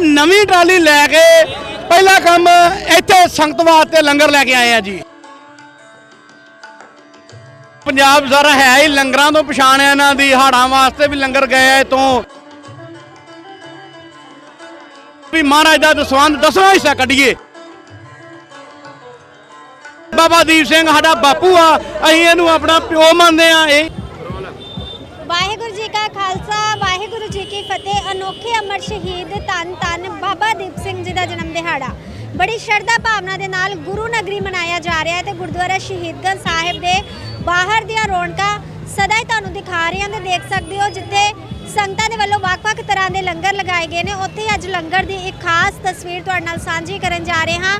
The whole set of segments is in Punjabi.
ਨਵੀਂ ਟਰਾਲੀ ਲੈ ਕੇ ਪਹਿਲਾ ਕੰਮ ਇੱਥੇ ਸੰਗਤ ਵਾਸਤੇ ਲੰਗਰ ਲੈ ਕੇ ਆਏ ਆ ਜੀ। ਪੰਜਾਬ ਸਾਰਾ ਹੈ ਹੀ ਲੰਗਰਾਂ ਤੋਂ ਪਛਾਣ ਹੈ ਇਹਨਾਂ ਦੀ ਹਾੜਾਂ ਵਾਸਤੇ ਵੀ ਲੰਗਰ ਗਏ ਆ ਇਤੋਂ ਵੀ ਮਹਾਰਾਜ ਦਾ ਦਸਵੰਦ ਦਸਵਾਂ ਹਿੱਸਾ ਕੱਢੀਏ। ਬਾਬਾ ਦੀਪ ਸਿੰਘ ਸਾਡਾ ਬਾਪੂ ਆ, ਅਸੀਂ ਇਹਨੂੰ ਆਪਣਾ ਪਿਓ ਮੰਨਦੇ ਆ, ਇਹ ਵਾਹਿਗੁਰੂ ਜੀ ਕਾ ਖਾਲਸਾ ਵਾਹਿਗੁਰੂ ਫਤਿਹ ਅਨੋਖੇ ਅਮਰ ਸ਼ਹੀਦ ਧੰਨ ਧੰਨ ਬਾਬਾ ਦੀਪ ਸਿੰਘ ਜੀ ਦਾ ਜਨਮ ਦਿਹਾੜਾ। ਬੜੀ ਸ਼ਰਧਾ ਭਾਵਨਾ ਦੇ ਨਾਲ ਗੁਰੂ ਨਗਰੀ ਮਨਾਇਆ ਜਾ ਰਿਹਾ ਹੈ ਤੇ ਗੁਰਦੁਆਰਾ ਸ਼ਹੀਦਗੰਜ ਸਾਹਿਬ ਦੇ ਬਾਹਰ ਦੀਆਂ ਰੌਣਕਾਂ ਸਦਾ ਹੀ ਤੁਹਾਨੂੰ ਦਿਖਾ ਰਹੇ ਹਾਂ ਤੇ ਦੇਖ ਸਕਦੇ ਹੋ ਜਿੱਥੇ ਸੰਗਤਾਂ ਦੇ ਵੱਲੋਂ ਵੱਖ-ਵੱਖ ਤਰ੍ਹਾਂ ਦੇ ਲੰਗਰ ਲਗਾਏ ਗਏ ਨੇ। ਉੱਥੇ ਅੱਜ ਲੰਗਰ ਦੀ ਇੱਕ ਖਾਸ ਤਸਵੀਰ ਤੁਹਾਡੇ ਨਾਲ ਸਾਂਝੀ ਕਰਨ ਜਾ ਰਹੇ ਹਾਂ।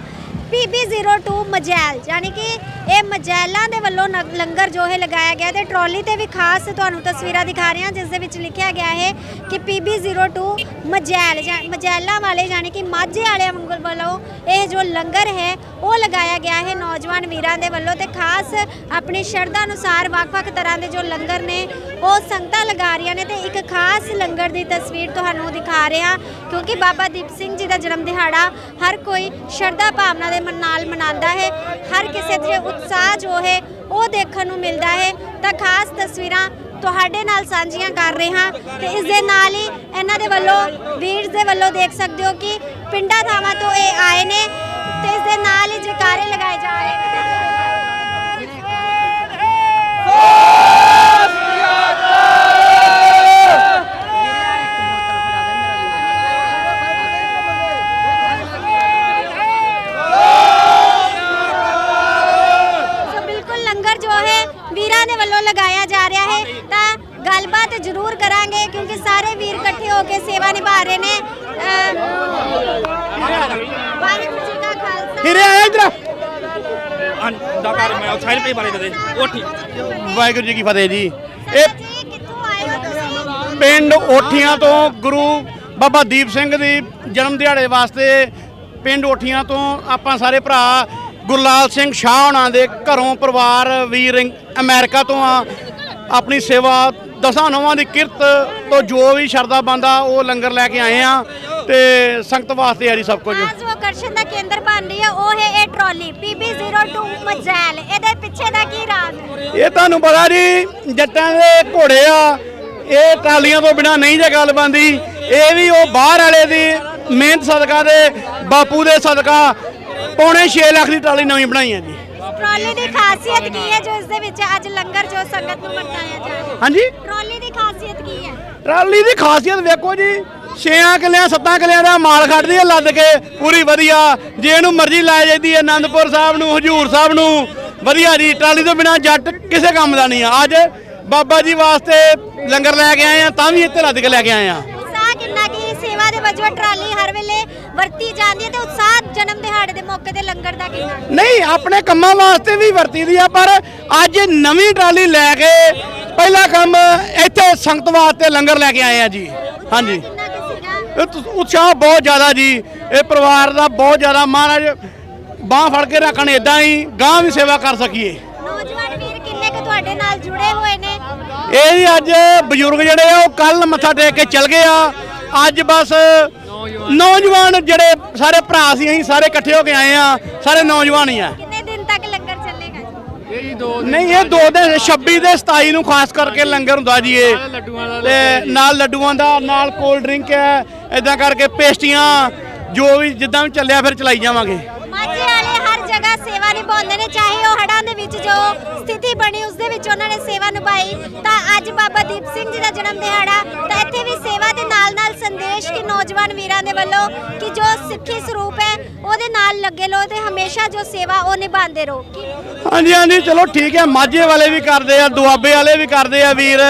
PB02 ਮਜੈਲ ਯਾਨੀ ਕਿ ਇਹ ਮਜੈਲਾਂ ਦੇ ਵੱਲੋਂ ਨ- ਲੰਗਰ ਜੋ ਹੈ ਲਗਾਇਆ ਗਿਆ ਤੇ ਟਰਾਲੀ ਤੇ ਵੀ ਖਾਸ ਤੁਹਾਨੂੰ ਤਸਵੀਰਾਂ ਦਿਖਾ ਰਹੇ ਹਾਂ, ਜਿਸ ਦੇ ਵਿੱਚ ਲਿਖਿਆ ਗਿਆ ਹੈ ਕਿ PB02 ਮਜੈਲ ਜਾਂ- ਮਜੈਲਾਂ ਵਾਲੇ ਯਾਨੀ ਕਿ ਮਾਝੇ ਵਾਲਿਆਂ ਵੱਲੋਂ ਇਹ ਜੋ ਲੰਗਰ ਹੈ, ਉਹ ਲਗਾਇਆ ਗਿਆ ਹੈ ਨੌਜਵਾਨ ਵੀਰਾਂ ਦੇ ਵੱਲੋਂ ਤੇ ਖਾਸ ਆਪਣੀ ਸ਼ਰਧਾ ਅਨੁਸਾਰ ਵੱਖ-ਵੱਖ ਤਰ੍ਹਾਂ ਦੇ ਜੋ ਲੰਗਰ ਨੇ, ਉਹ ਸੰਗਤਾਂ ਲਗਾ ਰਹੀਆਂ ਨੇ ਤੇ ਇੱਕ ਖਾਸ ਲੰਗਰ ਦੀ ਤਸਵੀਰ ਤੁਹਾਨੂੰ ਦਿਖਾ ਰਿਹਾ, ਕਿਉਂਕਿ ਬਾਬਾ ਦੀਪ ਸਿੰਘ ਜੀ ਦਾ ਜਨਮ ਦਿਹਾੜਾ ਹਰ ਕੋਈ ਸ਼ਰਧਾ ਭਾਵਨਾ ਦੇ ਮਨ, ਨਾਲ ਮਨਾਉਂਦਾ ਹੈ, ਹਰ ਕਿਸੇ ਦੇ ਉਤਸ਼ਾਹ ਜੋ ਹੈ, ਉਹ ਦੇਖਣ ਨੂੰ ਮਿਲਦਾ ਹੈ, ਤਾਂ ਖਾਸ ਤਸਵੀਰਾਂ ਤੁਹਾਡੇ ਨਾਲ ਸਾਂਝੀਆਂ ਕਰ ਰਹੇ ਹਾਂ ਤੇ ਇਸ ਦੇ ਨਾਲ ਹੀ ਇਹਨਾਂ ਦੇ ਵੱਲੋਂ ਵੀਰਸ ਦੇ ਵੱਲੋਂ ਦੇਖ ਸਕਦੇ ਹੋ ਕਿ ਪਿੰਡਾਂ ਥਾਵਾਂ ਤੋਂ ਇਹ ਆਏ ਨੇ ਤੇ ਇਸ ਦੇ ਨਾਲ ਹੀ ਜੈਕਾਰੇ ਲਗਾਏ ਜਾ ਰਹੇ ਨੇ ਸੋ ਬਿਲਕੁਲ ਲੰਗਰ ਜੋ ਹੈ ਵੀਰਾਂ ਦੇ ਵੱਲੋਂ ਲਗਾਇਆ ਜਾ ਰਿਹਾ ਹੈ ਤਾਂ ਗੱਲਬਾਤ ਜ਼ਰੂਰ ਕਰਾਂਗੇ ਕਿਉਂਕਿ ਸਾਰੇ ਵੀਰ ਇਕੱਠੇ ਹੋ ਕੇ ਸੇਵਾ ਨਿਭਾ ਰਹੇ ਨੇ। ਵਾਹਿਗੁਰੂ ਜੀ ਕਾ ਖਾਲਸਾ। ਹੀਰੇ ਆਇਆ ਇਧਰ। ਦਾ ਘਰ ਮੈਂ ਸਾਈਲ ਪੇ ਬਾਰੇ ਦੇ ਕੋਠੀ ਵਾਹਿਗੁਰੂ ਜੀ ਕੀ ਫਤਿਹ ਜੀ। ਇਹ ਜੀ ਕਿੱਥੋਂ ਆਏ ਹੋ ਤੁਸੀਂ? ਪਿੰਡ ਓਠੀਆਂ ਤੋਂ ਗੁਰੂ ਬਾਬਾ ਦੀਪ ਸਿੰਘ ਦੀ ਜਨਮ ਦਿਹਾੜੇ ਵਾਸਤੇ ਪਿੰਡ ਓਠੀਆਂ ਤੋਂ ਆਪਾਂ ਸਾਰੇ ਭਰਾ ਗੁਰਲਾਲ ਸਿੰਘ ਸ਼ਾਹ ਹੋਣਾ ਦੇ ਘਰੋਂ ਪਰਿਵਾਰ ਵੀਰ ਇੰ- ਅਮਰੀਕਾ ਤੋਂ ਆ। ਆਪਣੀ ਸੇਵਾ ਦਸਾਂ ਨੌਵਾਂ ਦੀ ਕਿਰਤ ਤੋਂ ਜੋ ਵੀ ਸ਼ਰਦਾ ਬੰਦਾ ਉਹ ਲੰਗਰ ਲੈ ਕੇ ਆਏ ਆ ਤੇ ਸੰਗਤ ਵਾਸਤੇ ਆ ਜੀ ਸਭ ਕੁਝ। ਅੱਜ ਆਕਰਸ਼ਣ ਦਾ ਕੇਂਦਰ ਬਣ ਰਹੀ ਹੈ ਉਹ ਹੈ ਇਹ ਟਰਾਲੀ PB02 ਮਜੈਲ ਇਹਦੇ ਪਿੱਛੇ ਦਾ ਕੀ ਰਾਜ਼? ਇਹ ਤੁਹਾਨੂੰ ਪਤਾ ਜੀ ਜੱਟਾਂ ਦੇ ਘੋੜੇ ਆ ਇਹ ਟਰਾਲੀਆਂ ਤੋਂ ਬਿਨਾ ਨਹੀਂ ਜੇ ਗੱਲ ਬੰਦੀ ਇਹ ਵੀ ਉਹ ਬਾਹਰ ਵਾਲੇ ਦੀ ਮਿਹਨਤ ਸਦਕਾ ਦੇ ਬਾਪੂ ਦੇ ਸਦਕਾ ਪੌਣੇ 6 ਲੱਖ ਦੀ ਟਰਾਲੀ ਨਵੀਂ ਬਣਾਈ ਹੈ ਜੀ। ਟਰਾਲੀ ਦੀ ਖਾਸੀਅਤ ਕੀ ਹੈ ਜੋ ਇਸ ਦੇ ਵਿੱਚ ਅੱਜ ਲੰਗਰ ਜੋ ਸੰਗਤ ਨੂੰ ਵਰਤਾਇਆ ਜਾ ਰਿਹਾ ਹਾਂਜੀ? ਟਰਾਲੀ ਦੀ ਖਾਸੀਅਤ ਕੀ ਹੈ? ਟਰਾਲੀ ਦੀ ਖਾਸੀਅਤ ਵੇਖੋ ਜੀ 6 ਕਿੱਲਿਆਂ 7 ਕਿੱਲਿਆਂ ਦਾ ਮਾਲ ਖੜਦੀ ਹੈ ਲੱਦ ਕੇ ਪੂਰੀ ਵਧੀਆ। ਜੇ ਇਹਨੂੰ ਮਰਜ਼ੀ ਲਾਇਆ ਜਾਂਦੀ ਹੈ ਆਨੰਦਪੁਰ ਸਾਹਿਬ ਨੂੰ ਹਜੂਰ ਸਾਹਿਬ ਨੂੰ ਵਧੀਆ ਜੀ। ਟਰਾਲੀ ਤੋਂ ਬਿਨਾ ਜੱਟ ਕਿਸੇ ਕੰਮ ਦਾ ਨਹੀਂ ਆ। ਅੱਜ ਬਾਬਾ ਜੀ ਵਾਸਤੇ ਲੰਗਰ ਲੈ ਕੇ ਆਏ ਆ ਤਾਂ ਵੀ ਇੱਥੇ ਲੱਦ ਕੇ ਲੈ ਕੇ ਆਏ ਆ। ਕੀ ਸੇਵਾ ਦੇ ਵਜੋਂ ਟਰਾਲੀ ਹਰ ਵੇਲੇ ਵਰਤੀ ਜਾਂਦੀ ਹੈ ਤੇ ਉਤਸ਼ਾਹ ਜਨਮ ਦਿਹਾੜੇ ਦੇ ਮੌਕੇ ਤੇ ਲੰਗਰ ਦਾ ਕਿੰਨਾ? ਨਹੀਂ ਆਪਣੇ ਕੰਮਾਂ ਵਾਸਤੇ ਵੀ ਵਰਤੀ ਦੀ ਆ ਪਰ ਅੱਜ ਨਵੀਂ ਟਰਾਲੀ ਲੈ ਕੇ ਪਹਿਲਾ ਕੰਮ ਇੱਥੇ ਸੰਗਤ ਵਾਸਤੇ ਲੰਗਰ ਲੈ ਕੇ ਆਏ ਆ ਜੀ। ਹਾਂਜੀ। ਕੁ ਉਤਸ਼ਾਹ ਬਹੁਤ ਜ਼ਿਆਦਾ ਜੀ। ਇਹ ਪਰਿਵਾਰ ਦਾ ਬਹੁਤ ਜ਼ਿਆਦਾ ਮਹਾਰਾਜ ਬਾਹ ਫੜ ਕੇ ਰੱਖਣ ਇਦਾਂ ਹੀ ਗਾਂ ਵੀ ਸੇਵਾ ਕਰ ਸਕੀਏ। ਨੌਜਵਾਨ ਵੀਰ ਕਿੰਨੇ ਕੁ ਤੁਹਾਡੇ ਨਾਲ ਜੁੜੇ ਹੋਏ ਨੇ? ਇਹ ਅੱਜ ਬਜ਼ੁਰਗ ਜਿਹੜੇ ਆ ਉਹ ਕੱਲ ਮੱਥਾ ਟੇਕ ਕੇ ਚਲ ਗਏ ਆ। ਅੱਜ ਬਸ ਨੌਜਵਾਨ ਜਿਹੜੇ ਸਾਰੇ ਭਰਾ ਸੀ ਅਸੀਂ ਸਾਰੇ ਇਕੱਠੇ ਹੋ ਕੇ ਆਏ ਆ ਸਾਰੇ ਨੌਜਵਾਨ ਹੀ ਆ। ਕਿੰਨੇ ਦਿਨ ਤੱਕ ਲੰਗਰ ਚੱਲੇਗਾ ਜੀ? ਨਹੀਂ ਇਹ ਦੋ ਦਿਨ 26 ਦੇ 27 ਨੂੰ ਖਾਸ ਕਰਕੇ ਲੰਗਰ ਹੁੰਦਾ ਜੀ ਇਹ। ਤੇ ਨਾਲ ਲੱਡੂਆਂ ਦਾ ਨਾਲ ਕੋਲਡ ਡਰਿੰਕ ਹੈ। ਇਦਾਂ ਕਰਕੇ ਪੇਸਟੀਆਂ ਜੋ ਵੀ ਜਿੱਦਾਂ ਵੀ ਚੱਲਿਆ ਫਿਰ ਚਲਾਈ ਜਾਵਾਂਗੇ ਮਾਝੇ ਵਾਲੇ ਹਰ ਜਗ੍ਹਾ ਸੇਵਾ ਨਿਭਾਉਂਦੇ ਨੇ ਚਾਹੇ ਉਹ ਹੜ੍ਹਾਂ ਦੇ ਵਿੱਚ ਜੋ ਸਥਿਤੀ ਬਣੀ, ਉਸ ਦੇ ਵਿੱਚ ਉਹਨਾਂ ਨੇ ਸੇਵਾ ਨਿਭਾਈ, ਤਾਂ ਅੱਜ ਬਾਬਾ ਦੀਪ ਸਿੰਘ ਜੀ ਦਾ ਜਨਮ ਦਿਹਾੜਾ, ਤਾਂ ਇੱਥੇ ਵੀ ਸੇਵਾ ਦੇ ਨਾਲ ਨਾਲ ਸੰਦੇਸ਼ ਕਿ ਨੌਜਵਾਨ ਵੀਰਾਂ ਦੇ ਵੱਲੋਂ ਕਿ ਜੋ ਸਿੱਖੀ ਸਰੂਪ ਹੈ, ਉਹਦੇ ਨਾਲ ਲੱਗੇ ਲੋ ਤੇ ਹਮੇਸ਼ਾ ਜੋ ਸੇਵਾ ਉਹ ਨਿਭਾਉਂਦੇ ਰਹੋ। ਹਾਂਜੀ ਹਾਂਜੀ, ਚਲੋ ਠੀਕ ਹੈ, ਮਾਝੇ ਵਾਲੇ ਵੀ ਕਰਦੇ ਆ, ਦੁਆਬੇ ਵਾਲੇ ਵੀ ਕਰਦੇ ਆ ਵੀਰ,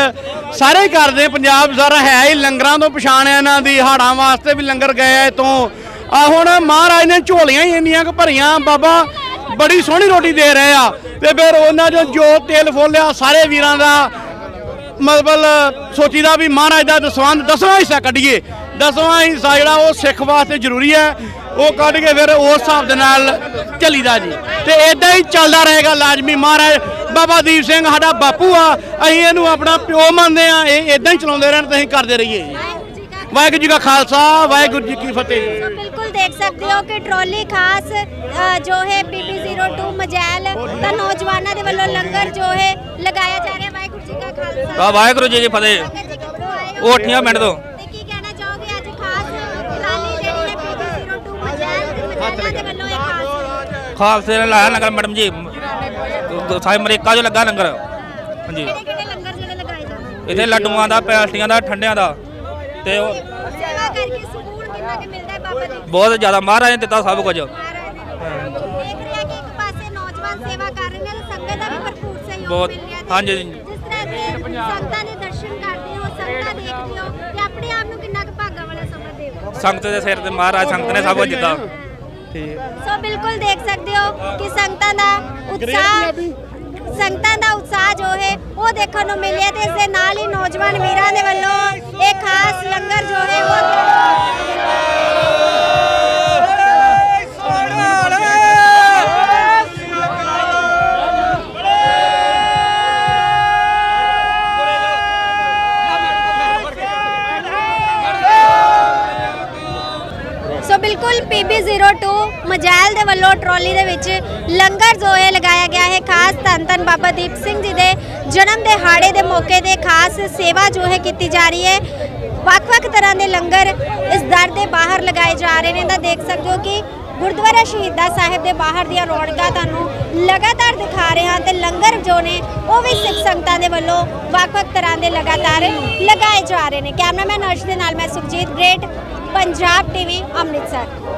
ਸਾਰੇ ਕਰਦੇ, ਪੰਜਾਬ ਸਾਰਾ ਹੈ ਹੀ, ਲੰਗਰਾਂ ਤੋਂ ਪਛਾਣ ਹੈ ਇਹਨਾਂ ਦੀ ਹਾੜਾਂ ਵਾਸਤੇ ਵੀ ਲੰਗਰ ਗਏ ਆ ਇਤੋਂ ਆ ਹੁਣ ਮਹਾਰਾਜ ਨੇ ਝੋਲੀਆਂ ਹੀ ਇੰਨੀਆਂ ਕੁ ਭਰੀਆਂ, ਬਾਬਾ ਬੜੀ ਸੋਹਣੀ ਰੋਟੀ ਦੇ ਰਹੇ ਆ ਤੇ ਫਿਰ ਉਹਨਾਂ ਚੋਂ ਜੋ ਤੇਲ ਫੋਲਿਆ ਸਾਰੇ ਵੀਰਾਂ ਦਾ ਮਤਲਬ ਸੋਚੀਦਾ ਵੀ ਮਹਾਰਾਜ ਦਾ ਦਸਵੰਦ ਦਸਵਾਂ ਹਿੱਸਾ ਕੱਢੀਏ। ਦਸਵਾਂ ਹਿੱਸਾ ਜਿਹੜਾ ਉਹ ਸਿੱਖ ਵਾਸਤੇ ਜ਼ਰੂਰੀ ਹੈ ਉਹ ਕੱਢ ਕੇ ਫਿਰ ਉਸ ਹਿਸਾਬ ਦੇ ਨਾਲ ਚੱਲੀਦਾ ਜੀ। ਤੇ ਇਦਾਂ ਹੀ ਚੱਲਦਾ ਰਹੇਗਾ ਲਾਜ਼ਮੀ ਮਹਾਰਾਜ। ਬਾਬਾ ਦੀਪ ਸਿੰਘ ਸਾਡਾ ਬਾਪੂ ਆ ਅਸੀਂ ਇਹਨੂੰ ਆਪਣਾ ਪਿਓ ਮੰਨਦੇ ਆ ਇਹ ਇਦਾਂ ਹੀ ਚਲਾਉਂਦੇ ਰਹਿਣ ਤੇ ਅਸੀਂ ਕਰਦੇ ਰਹੀਏ ਜੀ। ਜੀ ਵਾਹਿਗੁਰੂ ਜੀ ਕਾ ਖਾਲਸਾ ਵਾਹਿਗੁਰੂ ਜੀ ਕੀ ਫਤਿਹ। ਦੇਖ ਸਕਦੇ ਹੋ ਕਿ ਟਰਾਲੀ ਖਾਸ ਜੋ ਹੈ ਪੀਪੀ02 ਮਜੈਲ ਦਾ ਨੌਜਵਾਨਾਂ ਦੇ ਵੱਲੋਂ ਲੰਗਰ ਜੋ ਹੈ ਲਗਾਇਆ ਜਾ ਰਿਹਾ। ਵਾਹਿਗੁਰੂ ਜੀ ਕਾ ਖਾਲਸਾ। ਆ ਵਾਹਿਗੁਰੂ ਜੀ ਦੀ ਫਤਿਹ। ਉਹ ਉਠੀਆਂ ਪਿੰਡ ਤੋਂ। ਤੇ ਕੀ ਕਹਿਣਾ ਚਾਹੋਗੇ? ਅੱਜ ਖਾਸ ਟਰਾਲੀ ਜਿਹੜੀ ਹੈ ਪੀਪੀ02 ਮਜੈਲ ਦੇ ਮਜੈਲਾਂ ਦੇ ਵੱਲੋਂ ਇਹ ਖਾਸ ਖਾਲਸੇ ਨੇ ਮੈਡਮ ਜੀ। ਸਾਰੇ ਅਮਰੀਕਾ ਜੋ ਲੱਗਾ ਲੰਗਰ। ਹਾਂਜੀ। ਦਾ ਪੈਲਟੀਆਂ ਦਾ ਠੰਡਿਆਂ ਦਾ। ਤੇ ਸੇਵਾ ਕਰਕੇ ਸਕੂਨ ਕਿੰਨਾ ਕਿ ਮਿਲਦਾ ਹੈ ਬਾਬਾ ਜੀ? ਬਹੁਤ ਜ਼ਿਆਦਾ ਮਹਾਰਾਜ ਨੇ ਦਿੱਤਾ ਸਭ ਕੁਝ। ਮਹਾਰਾਜ ਨੇ ਦੇਖ ਰਿਹਾ ਕਿ ਇੱਕ ਪਾਸੇ ਨੌਜਵਾਨ ਸੇਵਾ ਕਰ ਰਹੇ ਨੇ ਤੇ ਸੰਗਤ ਦਾ ਵੀ ਭਰਪੂਰ ਸਹਿਯੋਗ ਬਹੁਤ- ਮਿਲ ਰਿਹਾ ਤੇ ਹਾਂਜੀ। ਜਿਸ ਤਰ੍ਹਾਂ ਕਿ ਸੰਗਤਾਂ ਦੇ ਦਰਸ਼ਨ ਕਰਦੇ ਹੋ ਸੰਗਤਾਂ ਦੇਖਦੇ ਹੋ ਤੇ ਆਪਣੇ ਆਪ ਨੂੰ ਕਿੰਨਾ ਕੁ ਭਾਗਾ ਵਾਲਾ ਸਮਝਦੇ ਹੋ? ਸੰਗਤ ਦੇ ਸਿਰ ਤੇ ਮਹਾਰਾਜ ਸੰਗਤ ਨੇ ਸਭ ਕੁਝ ਦਿੱਤਾ। ਸੋ ਬਿਲਕੁਲ ਦੇਖ ਸਕਦੇ ਹੋ ਕਿ ਸੰਗਤਾਂ ਦਾ ਉਤਸ਼ਾਹ ਸੰਗਤਾਂ ਦਾ ਉਤਸ਼ਾਹ ਜੋ ਹੈ, ਉਹ ਦੇਖਣ ਨੂੰ ਮਿਲਿਆ ਤੇ ਇਸ ਦੇ ਨਾਲ ਹੀ ਨੌਜਵਾਨ ਵੀਰਾਂ ਦੇ ਵੱਲੋਂ ਇਹ ਖਾਸ ਲੰਗਰ ਜੋ ਹੈ, ਉਹ ਸੋ ਬਿਲਕੁਲ PB02 ਮਜਾਇਲ ਦੇ ਵੱਲੋਂ ਟਰਾਲੀ ਦੇ ਵਿੱਚ ਲੰਗਰ ਜੋ ਹੈ, ਲਗਾਇਆ ਗਿਆ ਧੰਨ ਧੰਨ ਬਾਬਾ ਦੀਪ ਸਿੰਘ ਜੀ ਦੇ ਜਨਮ ਦਿਹਾੜੇ ਦੇ ਮੌਕੇ ਤੇ ਖਾਸ ਸੇਵਾ ਜੋ ਹੈ ਕੀਤੀ ਜਾ ਰਹੀ ਹੈ। ਵੱਖ-ਵੱਖ ਤਰ੍ਹਾਂ ਦੇ ਲੰਗਰ ਇਸ ਦਰ ਦੇ ਬਾਹਰ ਲਗਾਏ ਜਾ ਰਹੇ ਨੇ। ਤਾਂ ਦੇਖ ਸਕਦੇ ਹੋ ਕਿ ਗੁਰਦੁਆਰਾ ਸ਼ਹੀਦਾਂ ਸਾਹਿਬ ਦੇ ਬਾਹਰ ਦੀਆਂ ਰੌਣਕਾਂ ਤੁਹਾਨੂੰ ਲਗਾਤਾਰ ਦਿਖਾ ਰਹੇ ਹਾਂ ਤੇ ਲੰਗਰ ਜੋ ਨੇ ਉਹ ਵੀ ਸਿੱਖ ਸੰਗਤਾਂ ਦੇ ਵੱਲੋਂ ਵੱਖ-ਵੱਖ ਤਰ੍ਹਾਂ ਦੇ ਲਗਾਤਾਰ ਲਗਾਏ ਜਾ ਰਹੇ ਨੇ। ਕੈਮਰਾਮੈਨ ਅਰਸ਼ ਦੇ ਨਾਲ ਮੈਂ ਸੁਖਜੀਤ ਗ੍ਰੇਟ, ਪੰਜਾਬ ਟੀਵੀ, ਅੰਮ੍ਰਿਤਸਰ।